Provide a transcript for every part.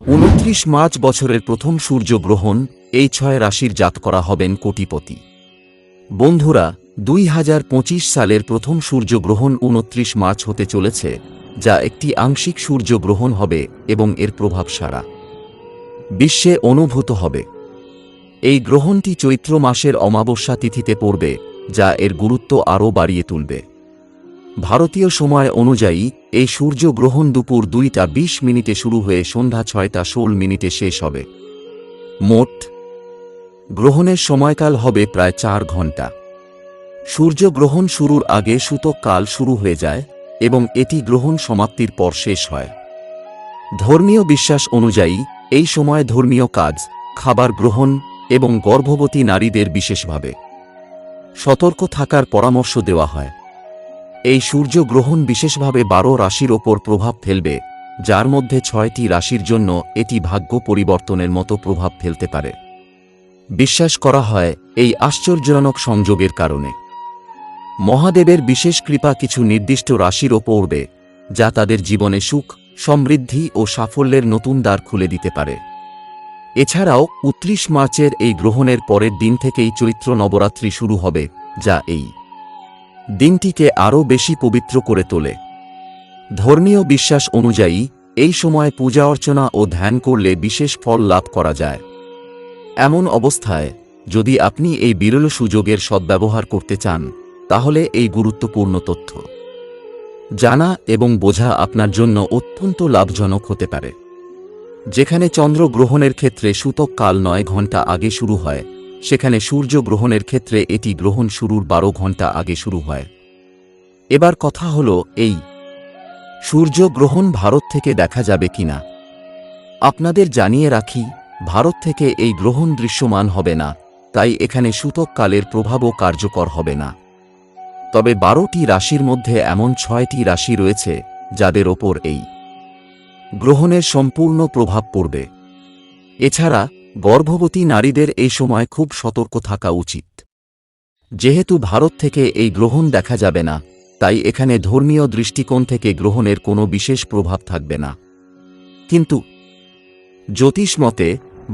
উনত্রিশ মার্চ বছরের প্রথম সূর্যগ্রহণ, এই ছয় রাশির জাত করা হবেন কোটিপতি। বন্ধুরা, দুই হাজার পঁচিশ সালের প্রথম সূর্যগ্রহণ উনত্রিশ মার্চ হতে চলেছে, যা একটি আংশিক সূর্যগ্রহণ হবে এবং এর প্রভাব সারা বিশ্বে অনুভূত হবে। এই গ্রহণটি চৈত্র মাসের অমাবস্যা তিথিতে পড়বে, যা এর গুরুত্ব আরও বাড়িয়ে তুলবে। ভারতীয় সময় অনুযায়ী, এই সূর্যগ্রহণ দুপুর দুইটা বিশ মিনিটে শুরু হয়ে সন্ধ্যা ছয়টা ষোল মিনিটে শেষ হবে। মোট গ্রহণের সময়কাল হবে প্রায় চার ঘণ্টা। সূর্যগ্রহণ শুরুর আগে সূতক শুরু হয়ে যায় এবং এটি গ্রহণ সমাপ্তির পর শেষ হয়। ধর্মীয় বিশ্বাস অনুযায়ী, এই সময় ধর্মীয় কাজ, খাবার গ্রহণ এবং গর্ভবতী নারীদের বিশেষভাবে সতর্ক থাকার পরামর্শ দেওয়া হয়। এই সূর্যগ্রহণ বিশেষভাবে বারো রাশির ওপর প্রভাব ফেলবে, যার মধ্যে ছয়টি রাশির জন্য এটি ভাগ্য পরিবর্তনের মতো প্রভাব ফেলতে পারে। বিশ্বাস করা হয় এই আশ্চর্যজনক সংযোগের কারণে। মহাদেবের বিশেষ কৃপা কিছু নির্দিষ্ট রাশির ওপর পড়বে যা তাদের জীবনে সুখ, সমৃদ্ধি ও সাফল্যের নতুন দ্বার খুলে দিতে পারে। এছাড়াও উত্রিশ মার্চের এই গ্রহণের পরের দিন থেকেই চৈত্র নবরাত্রি শুরু হবে, যা এই। দিনটিকে আরও বেশি পবিত্র করে তোলে। ধর্মীয় বিশ্বাস অনুযায়ী, এই সময় পূজা অর্চনা ও ধ্যান করলে বিশেষ ফল লাভ করা যায়। এমন অবস্থায়, যদি আপনি এই বিরল সুযোগের সদ্ব্যবহার করতে চান, তাহলে এই গুরুত্বপূর্ণ তথ্য। জানা এবং বোঝা আপনার জন্য অত্যন্ত লাভজনক হতে পারে। যেখানে চন্দ্র গ্রহণের ক্ষেত্রে সূতক কাল নয় ঘণ্টা আগে শুরু হয় সেখানে সূর্য গ্রহণের ক্ষেত্রে এটি গ্রহণ শুরুর বারো ঘণ্টা আগে শুরু হয়। এবার কথা হল এই সূর্য গ্রহণ ভারত থেকে দেখা যাবে কিনা আপনাদের জানিয়ে রাখি, ভারত থেকে এই গ্রহণ দৃশ্যমান হবে না, তাই এখানে সূতক কালের প্রভাবও কার্যকর হবে না। তবে বারোটি রাশির মধ্যে এমন ছয়টি রাশি রয়েছে, যাদের ওপর এই গ্রহণের সম্পূর্ণ প্রভাব পড়বে। এছাড়া গর্ভবতী নারীদের এই সময় খুব সতর্ক থাকা উচিত। যেহেতু ভারত থেকে এই গ্রহণ দেখা যাবে না, তাই এখানে ধর্মীয় দৃষ্টিকোণ থেকে গ্রহণের কোনো বিশেষ প্রভাব থাকবে না। কিন্তু জ্যোতিষ মতে,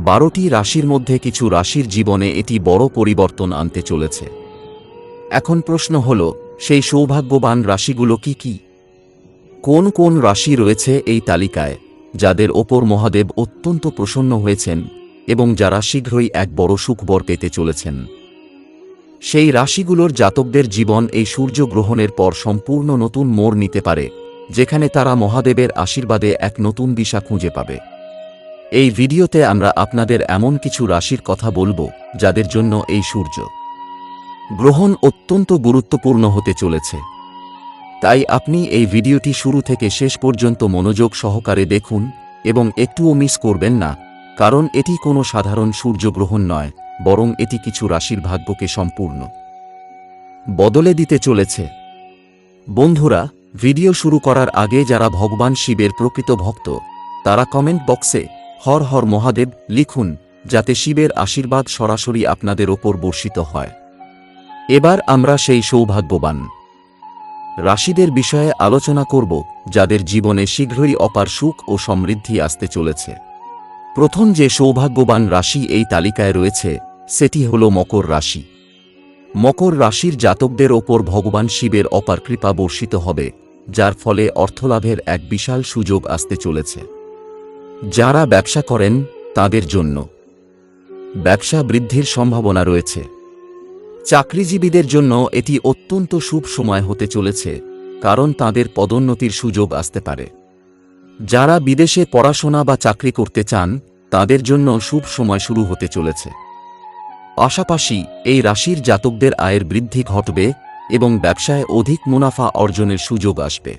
বারোটি রাশির মধ্যে কিছু রাশির জীবনে এটি বড় পরিবর্তন আনতে চলেছে। এখন প্রশ্ন হল, সেই সৌভাগ্যবান রাশিগুলো কি কি? কোন কোন রাশি রয়েছে এই তালিকায়, যাদের ওপর মহাদেব অত্যন্ত প্রসন্ন হয়েছেন? এবং যারা শীঘ্রই এক বড় সুখবর পেতে চলেছেন। সেই রাশিগুলোর জাতকদের জীবন এই সূর্যগ্রহণের পর সম্পূর্ণ নতুন মোড় নিতে পারে, যেখানে তারা মহাদেবের আশীর্বাদে এক নতুন দিশা খুঁজে পাবে। এই ভিডিওতে আমরা আপনাদের এমন কিছু রাশির কথা বলব, যাদের জন্য এই সূর্য গ্রহণ অত্যন্ত গুরুত্বপূর্ণ হতে চলেছে। তাই আপনি এই ভিডিওটি শুরু থেকে শেষ পর্যন্ত মনোযোগ সহকারে দেখুন এবং একটুও মিস করবেন না। কারণ এটি কোনো সাধারণ সূর্যগ্রহণ নয়, বরং এটি কিছু রাশির ভাগ্যকে সম্পূর্ণ বদলে দিতে চলেছে। বন্ধুরা, ভিডিও শুরু করার আগে যারা ভগবান শিবের প্রকৃত ভক্ত, তারা কমেন্ট বক্সে হর হর মহাদেব লিখুন, যাতে শিবের আশীর্বাদ সরাসরি আপনাদের ওপর বর্ষিত হয়। এবার আমরা সেই সৌভাগ্যবান রাশিদের বিষয়ে আলোচনা করব, যাদের জীবনে শীঘ্রই অপার সুখ ও সমৃদ্ধি আসতে চলেছে। প্রথম যে সৌভাগ্যবান রাশি এই তালিকায় রয়েছে, সেটি হল মকর রাশি। মকর রাশির জাতকদের ওপর ভগবান শিবের অপার কৃপা বর্ষিত হবে, যার ফলে অর্থলাভের এক বিশাল সুযোগ আসতে চলেছে। যারা ব্যবসা করেন, তাদের জন্য। ব্যবসা বৃদ্ধির সম্ভাবনা রয়েছে। চাকরিজীবীদের জন্য এটি অত্যন্ত শুভ সময় হতে চলেছে, কারণ তাদের পদোন্নতির সুযোগ আসতে পারে। যারা বিদেশে পড়াশোনা বা চাকরি করতে চান, তাদের জন্য শুভ সময় শুরু হতে চলেছে। পাশাপাশি, এই রাশির জাতকদের আয়ের বৃদ্ধি ঘটবে এবং ব্যবসায় অধিক মুনাফা অর্জনের সুযোগ আসবে।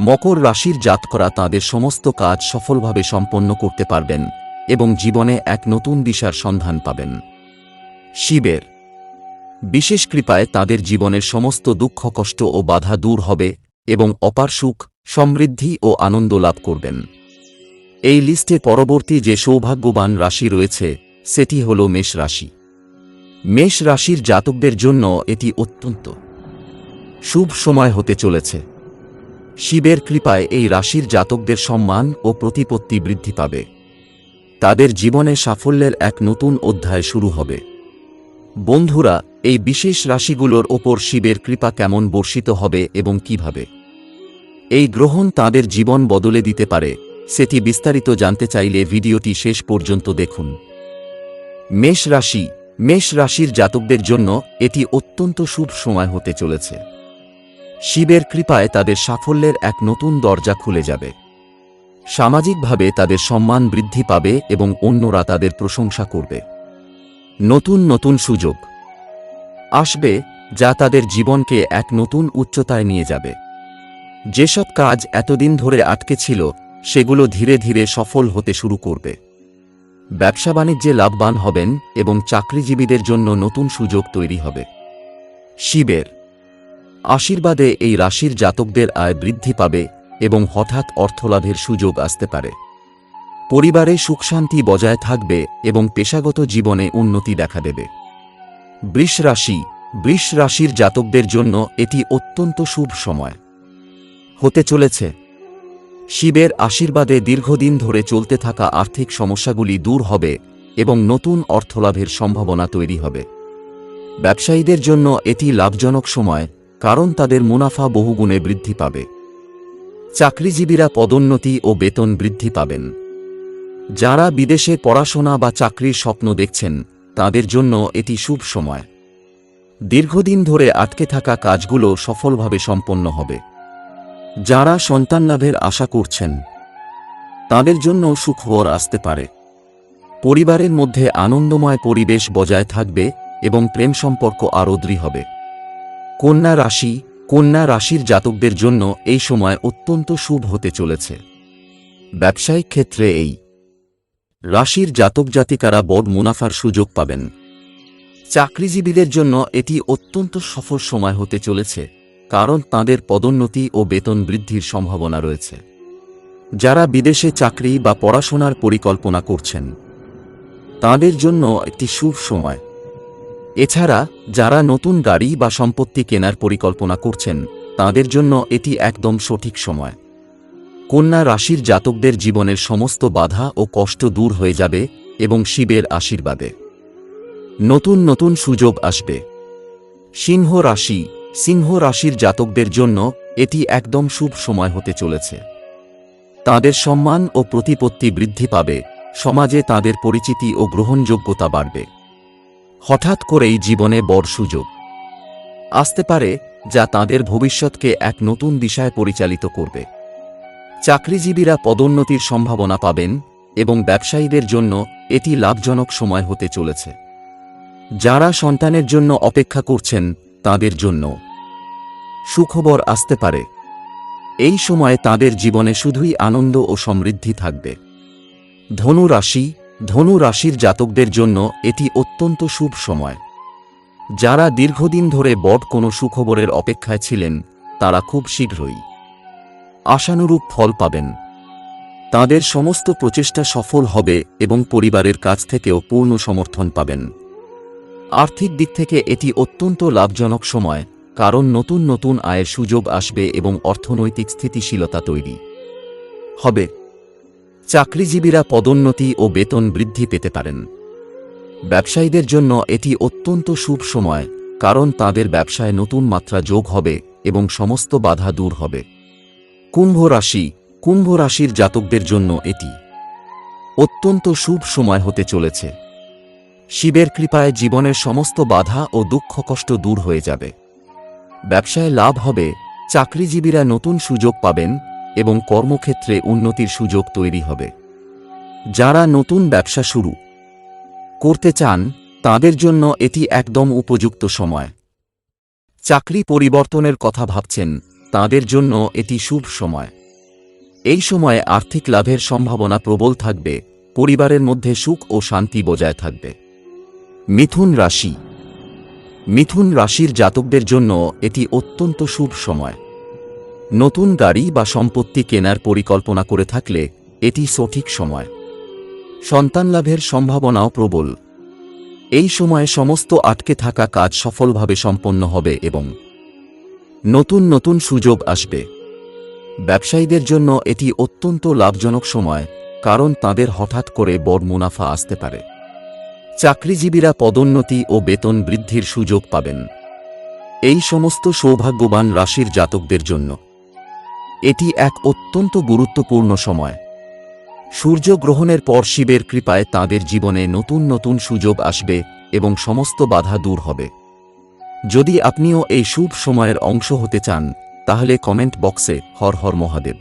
মকর রাশির জাতকরা তাদের সমস্ত কাজ সফলভাবে সম্পন্ন করতে পারবেন এবং জীবনে এক নতুন দিশার সন্ধান পাবেন। শিবের। বিশেষ কৃপায় তাদের জীবনের সমস্ত দুঃখ, কষ্ট ও বাধা দূর হবে এবং অপার সুখ সমৃদ্ধি ও আনন্দ লাভ করবেন। এই লিস্টে পরবর্তী যে সৌভাগ্যবান রাশি রয়েছে, সেটি হল মেষ রাশি। মেষ রাশির জাতকদের জন্য এটি অত্যন্ত শুভ সময় হতে চলেছে। শিবের কৃপায় এই রাশির জাতকদের সম্মান ও প্রতিপত্তি বৃদ্ধি পাবে। তাদের জীবনে সাফল্যের এক নতুন অধ্যায় শুরু হবে। বন্ধুরা, এই বিশেষ রাশিগুলোর ওপর শিবের কৃপা কেমন বর্ষিত হবে এবং কীভাবে? এই গ্রহণ তাদের জীবন বদলে দিতে পারে। সেটি বিস্তারিত জানতে চাইলে ভিডিওটি শেষ পর্যন্ত দেখুন। মেষ রাশি। মেষ রাশির জাতকদের জন্য এটি অত্যন্ত শুভ সময় হতে চলেছে। শিবের কৃপায় তাদের সাফল্যের এক নতুন দরজা খুলে যাবে। সামাজিকভাবে তাদের সম্মান বৃদ্ধি পাবে এবং অন্যরা তাদের প্রশংসা করবে। নতুন নতুন সুযোগ। আসবে যা তাদের জীবনকে এক নতুন উচ্চতায় নিয়ে যাবে। যেসব কাজ এতদিন ধরে আটকে ছিল, সেগুলো ধীরে ধীরে সফল হতে শুরু করবে। ব্যবসা বাণিজ্যে লাভবান হবেন এবং চাকরিজীবীদের জন্য নতুন সুযোগ তৈরি হবে। শিবের আশীর্বাদে এই রাশির জাতকদের আয় বৃদ্ধি পাবে এবং হঠাৎ অর্থলাভের সুযোগ আসতে পারে। পরিবারে সুখশান্তি বজায় থাকবে এবং পেশাগত জীবনে উন্নতি দেখা দেবে। বৃষ রাশি, বৃষ রাশির জাতকদের জন্য এটি অত্যন্ত শুভ সময়। হতে চলেছে। শিবের আশীর্বাদে দীর্ঘদিন ধরে চলতে থাকা আর্থিক সমস্যাগুলি দূর হবে এবং নতুন অর্থলাভের সম্ভাবনা তৈরি হবে। ব্যবসায়ীদের জন্য এটি লাভজনক সময়, কারণ তাদের মুনাফা বহুগুণে বৃদ্ধি পাবে। চাকরিজীবীরা পদোন্নতি ও বেতন বৃদ্ধি পাবেন। যারা বিদেশে পড়াশোনা বা চাকরির স্বপ্ন দেখছেন, তাদের জন্য এটি শুভ সময়। দীর্ঘদিন ধরে আটকে থাকা কাজগুলো সফলভাবে সম্পন্ন হবে। যারা সন্তান লাভের আশা করছেন, তাদের জন্য সুখবর আসতে পারে। পরিবারের মধ্যে আনন্দময় পরিবেশ বজায় থাকবে এবং প্রেম সম্পর্ক আরও দৃঢ় হবে। কন্যা রাশি, কন্যা রাশির জাতকদের জন্য এই সময় অত্যন্ত শুভ হতে চলেছে। ব্যবসায়িক ক্ষেত্রে এই রাশির জাতক জাতিকারা বড় মুনাফার সুযোগ পাবেন। চাকরিজীবীদের জন্য এটি অত্যন্ত সফল সময় হতে চলেছে। কারণ তাদের পদোন্নতি ও বেতন বৃদ্ধির সম্ভাবনা রয়েছে। যারা বিদেশে চাকরি বা পড়াশোনার পরিকল্পনা করছেন, তাদের জন্য একটি শুভ সময়। এছাড়া, যারা নতুন গাড়ি বা সম্পত্তি কেনার পরিকল্পনা করছেন, তাদের জন্য এটি একদম সঠিক সময়। কন্যা রাশির জাতকদের জীবনের সমস্ত বাধা ও কষ্ট দূর হয়ে যাবে এবং শিবের আশীর্বাদে। নতুন নতুন সুযোগ আসবে। সিংহ রাশি সিংহ রাশির জাতকদের জন্য এটি একদম শুভ সময় হতে চলেছে। তাদের সম্মান ও প্রতিপত্তি বৃদ্ধি পাবে, সমাজে তাদের পরিচিতি ও গ্রহণযোগ্যতা বাড়বে। হঠাৎ করেই জীবনে বড় সুযোগ। আসতে পারে যা তাদের ভবিষ্যৎকে এক নতুন দিশায় পরিচালিত করবে। চাকরিজীবীরা পদোন্নতির সম্ভাবনা পাবেন এবং ব্যবসায়ীদের জন্য এটি লাভজনক সময় হতে চলেছে। যারা সন্তানের জন্য অপেক্ষা করছেন তাদের জন্য। সুখবর আসতে পারে। এই সময়ে তাদের জীবনে শুধুই আনন্দ ও সমৃদ্ধি থাকবে। ধনু রাশি, ধনু রাশির জাতকদের জন্য এটি অত্যন্ত শুভ সময়। যারা দীর্ঘদিন ধরে বট কোনো সুখবরের অপেক্ষায় ছিলেন, তারা খুব শীঘ্রই আশানুরূপ ফল পাবেন। তাদের সমস্ত প্রচেষ্টা সফল হবে এবং পরিবারের কাছ থেকেও পূর্ণ সমর্থন পাবেন। আর্থিক দিক থেকে এটি অত্যন্ত লাভজনক সময়, কারণ নতুন নতুন আয়ের সুযোগ আসবে এবং অর্থনৈতিক স্থিতিশীলতা তৈরি হবে। চাকরিজীবীরা পদোন্নতি ও বেতন বৃদ্ধি পেতে পারেন। ব্যবসায়ীদের জন্য এটি অত্যন্ত শুভ সময়, কারণ তাদের ব্যবসায় নতুন মাত্রা যোগ হবে এবং সমস্ত বাধা দূর হবে। কুম্ভ রাশি, কুম্ভ রাশির জাতকদের জন্য এটি অত্যন্ত শুভ সময় হতে চলেছে। শিবের কৃপায় জীবনের সমস্ত বাধা ও দুঃখ কষ্ট দূর হয়ে যাবে। ব্যবসায় লাভ হবে, চাকরিজীবীরা নতুন সুযোগ পাবেন এবং কর্মক্ষেত্রে উন্নতির সুযোগ তৈরি হবে। যারা নতুন ব্যবসা শুরু করতে চান, তাদের জন্য এটি একদম উপযুক্ত সময়। চাকরি পরিবর্তনের কথা ভাবছেন, তাদের জন্য এটি শুভ সময়। এই সময়ে আর্থিক লাভের সম্ভাবনা প্রবল থাকবে, পরিবারের মধ্যে সুখ ও শান্তি বজায় থাকবে। মিথুন রাশি। মিথুন রাশির জাতকদের জন্য এটি অত্যন্ত শুভ সময়। নতুন গাড়ি বা সম্পত্তি কেনার পরিকল্পনা করে থাকলে এটি সঠিক সময়। সন্তান লাভের সম্ভাবনাও প্রবল। এই সময়ে সমস্ত আটকে থাকা কাজ সফলভাবে সম্পন্ন হবে এবং নতুন নতুন সুযোগ আসবে। ব্যবসায়ীদের জন্য এটি অত্যন্ত লাভজনক সময়, কারণ তাদের হঠাৎ করে বড় মুনাফা আসতে পারে। চাকরিজীবীরা পদোন্নতি ও বেতন বৃদ্ধির সুযোগ পাবেন। এই সমস্ত সৌভাগ্যবান রাশির জাতকদের জন্য। এটি এক অত্যন্ত গুরুত্বপূর্ণ সময়। সূর্যগ্রহণের পর শিবের কৃপায় তাঁদের জীবনে নতুন নতুন সুযোগ আসবে এবং সমস্ত বাধা দূর হবে। যদি আপনিও এই শুভ সময়ের অংশ হতে চান, তাহলে কমেন্ট বক্সে হর হর মহাদেব।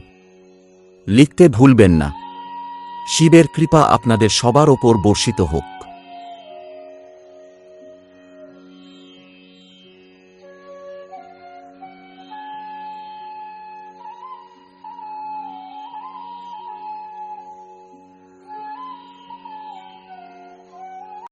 লিখতে ভুলবেন না। শিবের কৃপা আপনাদের সবার ওপর বর্ষিত হোক।